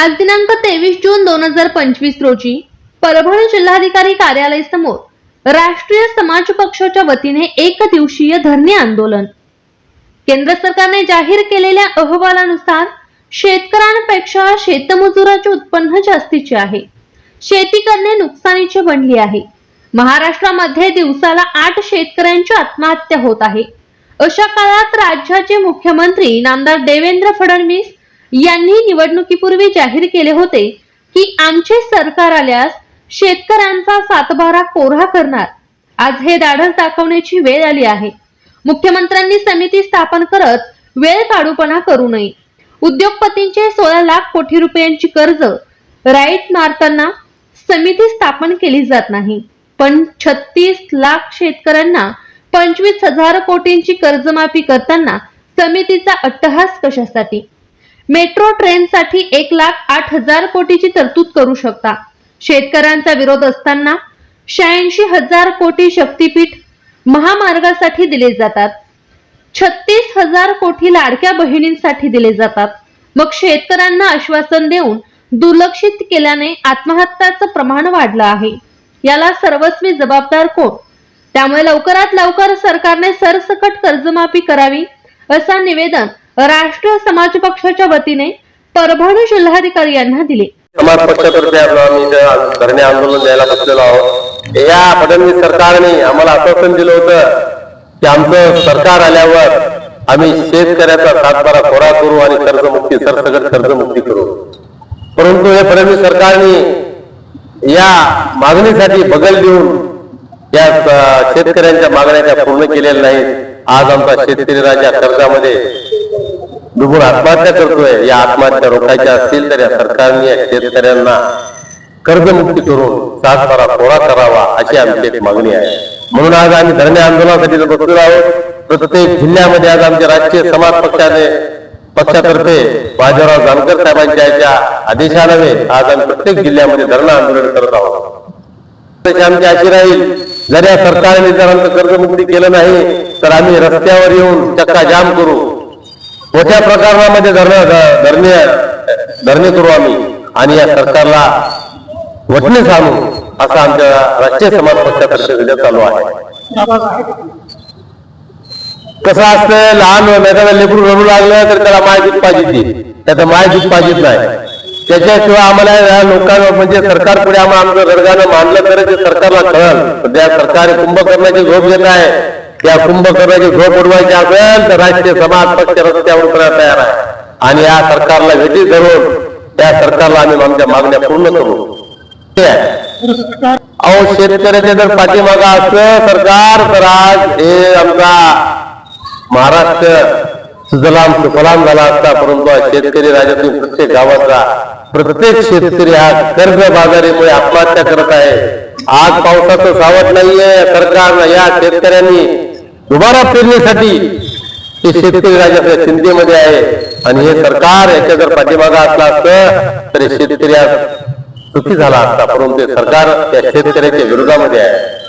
आज दिनांक तेवीस जून दोन हजार पंचवीस रोजी परभणी जिल्हाधिकारी कार्यालय समोर राष्ट्रीय समाज पक्षाच्या वतीने एक दिवसीय धरणे आंदोलन. केंद्र सरकारने जाहीर केलेल्या अहवालानुसार शेतकऱ्यांपेक्षा शेतमजुराचे उत्पन्न जास्तीचे आहे. शेती करणे नुकसानीचे बनली आहे. महाराष्ट्रामध्ये दिवसाला आठ शेतकऱ्यांची आत्महत्या होत आहे. अशा काळात राज्याचे मुख्यमंत्री नामदार देवेंद्र फडणवीस यांनी निवडणुकीपूर्वी जाहीर केले होते की आमचे सरकार आल्यास शेतकऱ्यांचा सातबारा कोरा करणार. आज हे दाढस दाखवण्याची वेळ आली आहे. मुख्यमंत्र्यांनी समिती स्थापन करत वेळ काढूपणा करू नये. उद्योगपतींचे सोळा लाख कोटी रुपयांची कर्ज राईट मारताना समिती स्थापन केली जात नाही. पण छत्तीस लाख शेतकऱ्यांना पंचवीस हजार कोटींची कर्जमाफी करताना समितीचा अट्टहास कशासाठी? मेट्रो ट्रेनसाठी एक लाख आठ हजार कोटीची तरतूद करू शकता. शेतकऱ्यांचा विरोध असताना शहाऐंशी हजार कोटी शक्तीपीठ महामार्गासाठी दिले जातात. छत्तीस हजार कोटी लाडक्या बहिणींसाठी दिले जातात. मग शेतकऱ्यांना आश्वासन देऊन दुर्लक्षित केल्याने आत्महत्याचं प्रमाण वाढलं आहे. याला सर्वस्वी जबाबदार कोण? त्यामुळे लवकरात लवकर सरकारने सरसकट कर्जमाफी करावी असं निवेदन राष्ट्रीय समाज पक्षाच्या वतीने परभणी जिल्हाधिकारी यांना दिले. समाज पक्षातर्फे आम्ही धरणे आंदोलन द्यायला बसलेलो आहोत या फडणवीस सरकारने आम्हाला आश्वासन दिलं होतं की आमचं सरकार आल्यावर आम्ही शेतकऱ्याचा सातबारा खोरा करू आणि कर्जमुक्ती सरसकट कर्जमुक्ती करू. परंतु हे फडणवीस सरकारने या मागणीसाठी बगल देऊन या शेतकऱ्यांच्या मागण्या त्या पूर्ण केलेल्या नाहीत. आज आमचा शेतकरी राजा कर्जामध्ये डुबून आत्महत्या करतोय. या आत्महत्या रोखायच्या असतील तर या सरकारने या शेतकऱ्यांना कर्जमुक्ती करून सातबारा कोरा करावा अशी आमची एक मागणी आहे. म्हणून आज आम्ही धरणे आंदोलनासाठी इथं बसलेलो आहोत. प्रत्येक जिल्ह्यामध्ये आज आमच्या राष्ट्रीय समाज पक्षाने पक्षातर्फे बाजीराव जानकर साहेबांच्या याच्या आदेशाने आज आम्ही प्रत्येक जिल्ह्यामध्ये धरणं आंदोलन करत आहोत. आमची अशी राहील जर या सरकारने जर आमचं कर्जमुक्ती केलं नाही तर आम्ही रस्त्यावर येऊन चक्का जाम करू. मोठ्या प्रकरणामध्ये धरणे धरणे धरणे करू आम्ही. आणि या सरकारला वटणे सांगू असं आमच्या राष्ट्रीय समाज पक्षातर्फे उद्या चालू आहे. कसं असतं लहान एखादा लेकरू रडू लागलं तर त्याला माय दूध पाहिजे त्याचं माय दूध पाहिजेत नाही. त्याच्याशिवाय आम्हाला या लोकांना म्हणजे सरकार पुढे आम्हाला आमचं रडगाणं मानलं तर ते सरकारला कळल. त्या सरकारी कुंभकर्णाची झोप घेत आहे. त्या कुंभकर्णाची झोप उडवायची असेल तर राष्ट्रीय समाज पक्ष रस्त्यावर उतरायला तयार आहे. आणि या सरकारला भेटी धरून त्या सरकारला आम्ही आमच्या मागण्या पूर्ण करू. अहो शेतकऱ्याच्या जर पाठीमागा असं सरकार तर आज हे आमचा महाराष्ट्र सुजलाम सुफलाम झाला असता परंतु शेतकरी राज्यातील प्रत्येक गावाचा प्रत्येक शेतकरी आज कर्ज बाजारीमुळे आत्महत्या करत आहे. आज पावसाचं सावध नाहीये. सरकारनं या शेतकऱ्यांनी दुबारा पेरणीसाठी हे शेतकरी राज्याच्या चिंतेमध्ये आहे. आणि हे सरकार याच्या जर पाठीमागा असला असतं तर शेतकरी आज सुखी झाला असता. परंतु सरकार या शेतकऱ्याच्या विरोधामध्ये आहे.